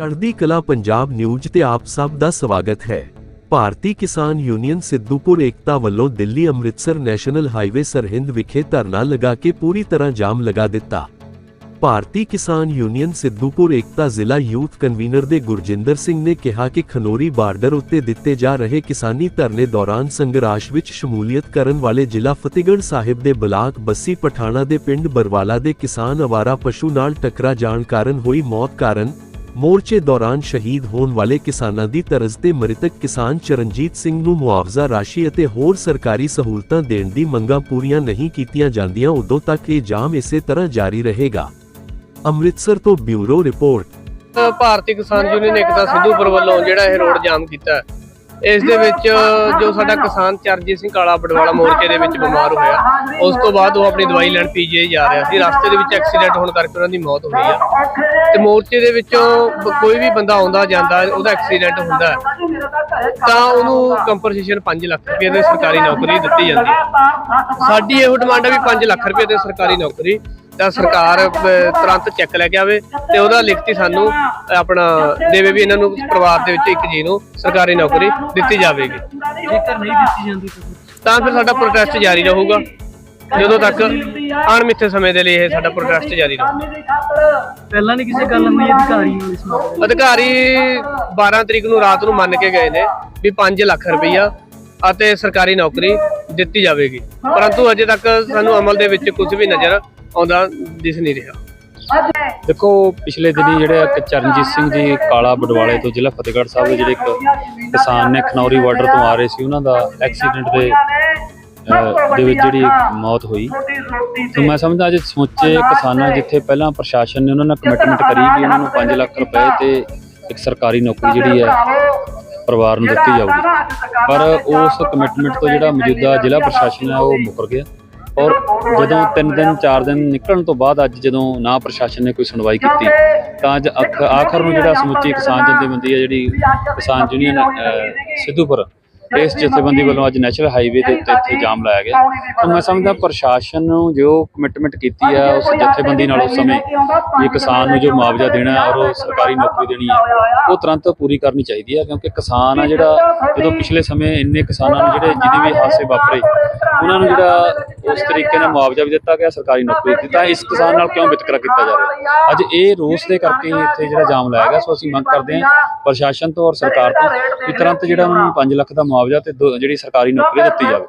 ਚੜ੍ਹਦੀ ਕਲਾ ਪੰਜਾਬ ਨਿਊਜ਼ ਤੇ ਆਪ ਸਭ ਦਾ ਸਵਾਗਤ ਹੈ। ਭਾਰਤੀ ਕਿਸਾਨ ਯੂਨੀਅਨ ਸਿੱਧੂਪੁਰ ਏਕਤਾ ਵੱਲੋਂ ਦਿੱਲੀ ਅੰਮ੍ਰਿਤਸਰ ਨੈਸ਼ਨਲ ਹਾਈਵੇ ਸਰਹਿੰਦ ਵਿਖੇ ਧਰਨਾ ਲਗਾ ਕੇ ਪੂਰੀ ਤਰ੍ਹਾਂ ਜਾਮ ਲਗਾ ਦਿੱਤਾ। ਭਾਰਤੀ ਕਿਸਾਨ ਯੂਨੀਅਨ ਸਿੱਧੂਪੁਰ ਏਕਤਾ ਜ਼ਿਲ੍ਹਾ ਯੂਥ ਕਨਵੀਨਰ ਦੇ ਗੁਰਜਿੰਦਰ ਸਿੰਘ ਨੇ ਕਿਹਾ ਕਿ ਖਨੋਰੀ ਬਾਰਡਰ ਉੱਤੇ ਦਿੱਤੇ ਜਾ ਰਹੇ ਕਿਸਾਨੀ ਧਰਨੇ ਦੌਰਾਨ ਸੰਘਰਸ਼ ਵਿੱਚ ਸ਼ਮੂਲੀਅਤ ਕਰਨ ਵਾਲੇ ਜ਼ਿਲ੍ਹਾ ਫਤਿਹਗੜ੍ਹ ਸਾਹਿਬ ਦੇ ਬਲਾਕ ਬੱਸੀ ਪਠਾਣਾ ਦੇ ਪਿੰਡ ਬਰਵਾਲਾ ਦੇ ਕਿਸਾਨ ਅਵਾਰਾ ਪਸ਼ੂ ਨਾਲ ਟਕਰਾ ਜਾਣ ਕਾਰਨ ਹੋਈ ਮੌਤ ਕਾਰਨ ਮੋਰਚੇ ਦੌਰਾਨ ਸ਼ਹੀਦ ਹੋਣ ਵਾਲੇ ਕਿਸਾਨਾਂ ਦੀ ਤਰਜ਼ ਤੇ ਮ੍ਰਿਤਕ ਕਿਸਾਨ ਚਰਨਜੀਤ ਸਿੰਘ ਨੂੰ ਮੁਆਵਜ਼ਾ ਰਾਸ਼ੀ ਅਤੇ ਹੋਰ ਸਰਕਾਰੀ ਸਹੂਲਤਾਂ ਦੇਣ ਦੀ ਮੰਗਾਂ ਪੂਰੀਆਂ ਨਹੀਂ ਕੀਤੀਆਂ ਜਾਂਦੀਆਂ ਉਦੋਂ ਤੱਕ ਇਹ ਜਾਮ ਇਸੇ ਤਰ੍ਹਾਂ ਜਾਰੀ ਰਹੇਗਾ। ਅੰਮ੍ਰਿਤਸਰ ਤੋਂ ਬਿਊਰੋ ਰਿਪੋਰਟ। ਭਾਰਤੀ ਕਿਸਾਨ ਯੂਨੀਅਨ ਏਕਤਾ ਸਿੱਧੂਪੁਰ ਵੱਲੋਂ ਜਿਹੜਾ ਇਹ ਰੋਡ ਜਾਮ ਕੀਤਾ ਹੈ, ਇਸ ਦੇ ਵਿੱਚ ਜੋ ਸਾਡਾ ਕਿਸਾਨ ਚਰਨਜੀਤ ਸਿੰਘ ਕਾਲਾ ਬਡਵਾਲਾ ਮੋਰਚੇ ਦੇ ਵਿੱਚ ਬਿਮਾਰ ਹੋਇਆ, ਉਸ ਤੋਂ ਬਾਅਦ ਉਹ ਆਪਣੀ ਦਵਾਈ ਲੈਣ ਪੀਜੀਆਈ ਜਾ ਰਿਹਾ ਸੀ। ਰਸਤੇ ਦੇ ਵਿੱਚ ਐਕਸੀਡੈਂਟ ਹੋਣ ਕਰਕੇ ਉਹਨਾਂ ਦੀ ਮੌਤ ਹੋਈ ਆ। ਤੇ ਮੋਰਚੇ ਦੇ ਵਿੱਚੋਂ ਕੋਈ ਵੀ ਬੰਦਾ ਆਉਂਦਾ, ਜਾਂਦਾ, ਉਹਦਾ ਐਕਸੀਡੈਂਟ ਹੁੰਦਾ ਤਾਂ ਉਹਨੂੰ ਕੰਪਨਸੇਸ਼ਨ 5 ਲੱਖ ਰੁਪਏ ਦੀ ਸਰਕਾਰੀ ਨੌਕਰੀ ਦਿੱਤੀ ਜਾਂਦੀ ਸਾਡੀ ਇਹੋ ਡਿਮਾਂਡ ਹੈ ਵੀ 5 ਲੱਖ ਰੁਪਏ ਦੀ ਸਰਕਾਰੀ ਨੌਕਰੀ ਤਾਂ ਸਰਕਾਰ ਤੁਰੰਤ ਚੈੱਕ ਲੈ ਕੇ ਆਵੇ ਤੇ ਉਹਦਾ ਲਿਖਤੀ ਸਾਨੂੰ ਆਪਣਾ ਦੇਵੇ ਵੀ ਇਹਨਾਂ ਨੂੰ ਪਰਿਵਾਰ ਦੇ ਵਿੱਚ ਇੱਕ ਜੀ ਨੂੰ ਸਰਕਾਰੀ ਨੌਕਰੀ ਦਿੱਤੀ ਜਾਵੇਗੀ। ਜੇਕਰ ਨਹੀਂ ਦਿੱਤੀ ਜਾਂਦੀ ਤਾਂ ਫਿਰ ਸਾਡਾ ਪ੍ਰੋਟੈਸਟ ਜਾਰੀ ਰਹੂਗਾ। ਜਦੋਂ ਤੱਕ ਅਣਮਿੱਥੇ ਸਮੇਂ ਦੇ ਲਈ ਇਹ ਸਾਡਾ ਪ੍ਰੋਟੈਸਟ ਜਾਰੀ ਰਹੂਗਾ ਪਹਿਲਾਂ ਨਹੀਂ ਕਿਸੇ ਗੱਲ ਹੋਈ ਅਧਿਕਾਰੀ ਇਸ ਮਾਮਲੇ ਅਧਿਕਾਰੀ 12 ਤਰੀਕ ਨੂੰ ਰਾਤ ਨੂੰ ਮੰਨ ਕੇ ਗਏ ਨੇ ਵੀ 5 ਲੱਖ ਰੁਪਈਆ ਅਤੇ ਸਰਕਾਰੀ ਨੌਕਰੀ ਦਿੱਤੀ ਜਾਵੇਗੀ। ਪਰੰਤੂ ਅਜੇ ਤੱਕ ਸਾਨੂੰ ਅਮਲ ਦੇ ਵਿੱਚ ਕੁਝ ਵੀ ਨਜ਼ਰ ਆਉਂਦਾ ਦਿਸ ਨਹੀਂ ਰਿਹਾ। ਦੇਖੋ, ਪਿਛਲੇ ਦਿਨੀ ਜਿਹੜੇ ਇੱਕ ਚਰਨਜੀਤ ਸਿੰਘ ਜੀ ਕਾਲਾ ਬਡਵਾਲੇ ਤੋਂ ਜ਼ਿਲ੍ਹਾ ਫਤਿਹਗੜ੍ਹ ਸਾਹਿਬ ਦੇ ਜਿਹੜੇ ਇੱਕ ਕਿਸਾਨ ਨੇ ਖਨੌਰੀ ਬਾਰਡਰ ਤੋਂ ਆ ਰਹੇ ਸੀ, ਉਹਨਾਂ ਦਾ ਐਕਸੀਡੈਂਟ ਦੇ ਦੇ ਵਿੱਚ ਜਿਹੜੀ ਮੌਤ ਹੋਈ। ਤੇ ਮੈਂ ਸਮਝਦਾ ਅੱਜ ਸਮੁੱਚੇ ਕਿਸਾਨਾਂ ਜਿੱਥੇ ਪਹਿਲਾਂ ਪ੍ਰਸ਼ਾਸਨ ਨੇ ਉਹਨਾਂ ਨਾਲ ਕਮਿਟਮੈਂਟ ਕਰੀ ਕਿ ਉਹਨਾਂ ਨੂੰ 5 ਲੱਖ ਰੁਪਏ ਤੇ ਇੱਕ ਸਰਕਾਰੀ ਨੌਕਰੀ ਜਿਹੜੀ ਹੈ ਪਰਿਵਾਰ ਨੂੰ ਦਿੱਤੀ ਜਾਊਗੀ। ਪਰ ਉਸ ਕਮਿਟਮੈਂਟ ਤੋਂ ਜਿਹੜਾ ਮੌਜੂਦਾ ਜ਼ਿਲ੍ਹਾ ਪ੍ਰਸ਼ਾਸਨ ਹੈ ਉਹ ਮੁਕਰ ਗਿਆ। ਔਰ ਜਦੋਂ 3 ਦਿਨ 4 ਦਿਨ ਨਿਕਲਣ ਤੋਂ ਬਾਅਦ ਅੱਜ ਜਦੋਂ ਨਾ ਪ੍ਰਸ਼ਾਸਨ ਨੇ ਕੋਈ ਸੁਣਵਾਈ ਕੀਤੀ ਤਾਂ ਅੱਜ ਆਖਰ ਨੂੰ ਜਿਹੜਾ ਸਮੁੱਚੀ ਕਿਸਾਨ ਜਥੇਬੰਦੀ ਹੈ ਜਿਹੜੀ ਕਿਸਾਨ ਯੂਨੀਅਨ ਸਿੱਧੂਪੁਰ ਇਸ ਜਥੇਬੰਦੀ ਵੱਲੋਂ ਅੱਜ ਨੈਸ਼ਨਲ ਹਾਈਵੇ ਦੇ ਉੱਤੇ ਇੱਥੇ ਜਾਮ ਲਾਇਆ ਗਿਆ। ਤਾਂ ਮੈਂ ਸਮਝਦਾ ਪ੍ਰਸ਼ਾਸਨ ਨੂੰ ਜੋ ਕਮਿਟਮੈਂਟ ਕੀਤੀ ਹੈ ਉਸ ਜਥੇਬੰਦੀ ਨਾਲ ਉਸ ਸਮੇਂ ਵੀ ਕਿਸਾਨ ਨੂੰ ਜੋ ਮੁਆਵਜ਼ਾ ਦੇਣਾ ਔਰ ਸਰਕਾਰੀ ਨੌਕਰੀ ਦੇਣੀ ਹੈ ਉਹ ਤੁਰੰਤ ਪੂਰੀ ਕਰਨੀ ਚਾਹੀਦੀ ਹੈ ਕਿਉਂਕਿ ਕਿਸਾਨ ਆ ਜਿਹੜਾ ਜਦੋਂ ਪਿਛਲੇ ਸਮੇਂ ਇੰਨੇ ਕਿਸਾਨਾਂ ਨੂੰ ਜਿਹੜੇ ਜਿਹਦੇ ਵੀ ਹਾਦਸੇ ਵਾਪਰੇ ਉਹਨਾਂ ਨੂੰ ਜਿਹੜਾ ਉਸ ਤਰੀਕੇ ਨਾਲ ਮੁਆਵਜ਼ਾ ਵੀ ਦਿੱਤਾ ਗਿਆ ਸਰਕਾਰੀ ਨੌਕਰੀ ਦਿੱਤੀ ਇਸ ਕਿਸਾਨ ਨਾਲ ਕਿਉਂ ਵਿਤਕਰਾ ਕੀਤਾ ਜਾ ਰਿਹਾ ਅੱਜ ਇਹ ਰੋਸ ਦੇ ਕਰਕੇ ਇੱਥੇ ਜਿਹੜਾ ਜਾਮ ਲਾਇਆ ਗਿਆ ਸੋ ਅਸੀਂ ਮੰਗ ਕਰਦੇ ਹਾਂ ਪ੍ਰਸ਼ਾਸਨ ਤੋਂ ਔਰ ਸਰਕਾਰ ਤੋਂ ਕਿ ਤੁਰੰਤ ਜਿਹੜਾ ਉਹਨਾਂ ਨੂੰ 5 ਲੱਖ ਦਾ ਮੁਆਵਜ਼ਾ ਤੇ ਦੋ- ਜਿਹੜੀ ਸਰਕਾਰੀ ਨੌਕਰੀ ਦਿੱਤੀ ਜਾਵੇ।